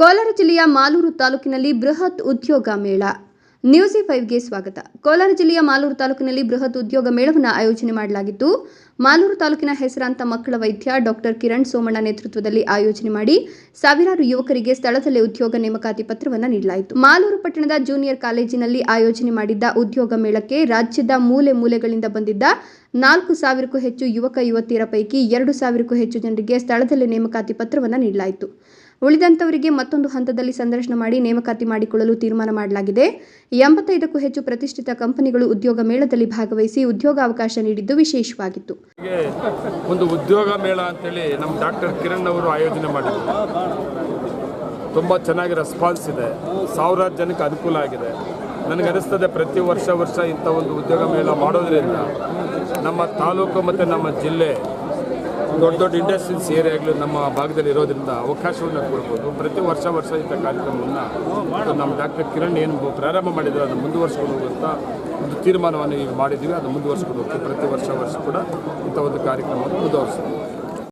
ಕೋಲಾರ ಜಿಲ್ಲೆಯ ಮಾಲೂರು ತಾಲೂಕಿನಲ್ಲಿ ಬೃಹತ್ ಉದ್ಯೋಗ ಮೇಳ. ನ್ಯೂಸ್ ಫೈವ್ಗೆ ಸ್ವಾಗತ. ಕೋಲಾರ ಜಿಲ್ಲೆಯ ಮಾಲೂರು ತಾಲೂಕಿನಲ್ಲಿ ಬೃಹತ್ ಉದ್ಯೋಗ ಮೇಳವನ್ನು ಆಯೋಜನೆ ಮಾಡಲಾಗಿತ್ತು ಮಾಲೂರು ತಾಲೂಕಿನ ಹೆಸರಾಂತ ಮಕ್ಕಳ ವೈದ್ಯ ಡಾಕ್ಟರ್ ಕಿರಣ್ ಸೋಮಣ್ಣ ನೇತೃತ್ವದಲ್ಲಿ ಆಯೋಜನೆ ಮಾಡಿ ಸಾವಿರಾರು ಯುವಕರಿಗೆ ಸ್ಥಳದಲ್ಲೇ ಉದ್ಯೋಗ ನೇಮಕಾತಿ ಪತ್ರವನ್ನು ನೀಡಲಾಯಿತು. ಮಾಲೂರು ಪಟ್ಟಣದ ಜೂನಿಯರ್ ಕಾಲೇಜಿನಲ್ಲಿ ಆಯೋಜನೆ ಮಾಡಿದ್ದ ಉದ್ಯೋಗ ಮೇಳಕ್ಕೆ ರಾಜ್ಯದ ಮೂಲೆ ಮೂಲೆಗಳಿಂದ ಬಂದಿದ್ದ ನಾಲ್ಕು ಸಾವಿರಕ್ಕೂ ಹೆಚ್ಚು ಯುವಕ ಯುವತಿಯರ ಪೈಕಿ ಎರಡು ಸಾವಿರಕ್ಕೂ ಹೆಚ್ಚು ಜನರಿಗೆ ಸ್ಥಳದಲ್ಲೇ ನೇಮಕಾತಿ ಪತ್ರವನ್ನು ನೀಡಲಾಯಿತು. ಉಳಿದಂತವರಿಗೆ ಮತ್ತೊಂದು ಹಂತದಲ್ಲಿ ಸಂದರ್ಶನ ಮಾಡಿ ನೇಮಕಾತಿ ಮಾಡಿಕೊಳ್ಳಲು ತೀರ್ಮಾನ ಮಾಡಲಾಗಿದೆ. ಎಂಬತ್ತೈದಕ್ಕೂ ಹೆಚ್ಚು ಪ್ರತಿಷ್ಠಿತ ಕಂಪನಿಗಳು ಉದ್ಯೋಗ ಮೇಳದಲ್ಲಿ ಭಾಗವಹಿಸಿ ಉದ್ಯೋಗಾವಕಾಶ ನೀಡಿದ್ದು ವಿಶೇಷವಾಗಿತ್ತು. ಒಂದು ಉದ್ಯೋಗ ಮೇಳ ಅಂತೇಳಿ ನಮ್ಮ ಡಾಕ್ಟರ್ ಕಿರಣ್ ಅವರು ಆಯೋಜನೆ ಮಾಡಿದ್ರು. ತುಂಬ ಚೆನ್ನಾಗಿ ರೆಸ್ಪಾನ್ಸ್ ಇದೆ. ಸಾವಿರಾರು ಜನಕ್ಕೆ ಅನುಕೂಲ ಆಗಿದೆ. ನನಗೆ ಅನಿಸ್ತದೆ ಪ್ರತಿ ವರ್ಷ ವರ್ಷ ಇಂಥ ಒಂದು ಉದ್ಯೋಗ ಮೇಳ ಮಾಡೋದರಿಂದ ನಮ್ಮ ತಾಲೂಕು ಮತ್ತು ನಮ್ಮ ಜಿಲ್ಲೆ ದೊಡ್ಡ ದೊಡ್ಡ ಇಂಡಸ್ಟ್ರೀಸ್ ಏರಿಯಾಗಳು ನಮ್ಮ ಭಾಗದಲ್ಲಿ ಇರೋದ್ರಿಂದ ಅವಕಾಶವನ್ನು ಕೊಡ್ಬೋದು. ಪ್ರತಿ ವರ್ಷ ವರ್ಷ ಇಂಥ ಕಾರ್ಯಕ್ರಮವನ್ನು ನಮ್ಮ ಡಾಕ್ಟರ್ ಕಿರಣ್ ಏನು ಪ್ರಾರಂಭ ಮಾಡಿದ್ರು, ಅದನ್ನು ಮುಂದುವರ್ಸ್ಕೊಂಡು ಹೋಗುವಂಥ ಒಂದು ತೀರ್ಮಾನವನ್ನು ಈಗ ಮಾಡಿದ್ದೀವಿ. ಅದನ್ನು ಮುಂದುವರ್ಸ್ಕೊಂಡು ಹೋಗ್ತೀವಿ. ಪ್ರತಿ ವರ್ಷ ವರ್ಷ ಕೂಡ ಇಂಥ ಒಂದು ಕಾರ್ಯಕ್ರಮವನ್ನು ಮುಂದುವರಿಸ್ತೀವಿ.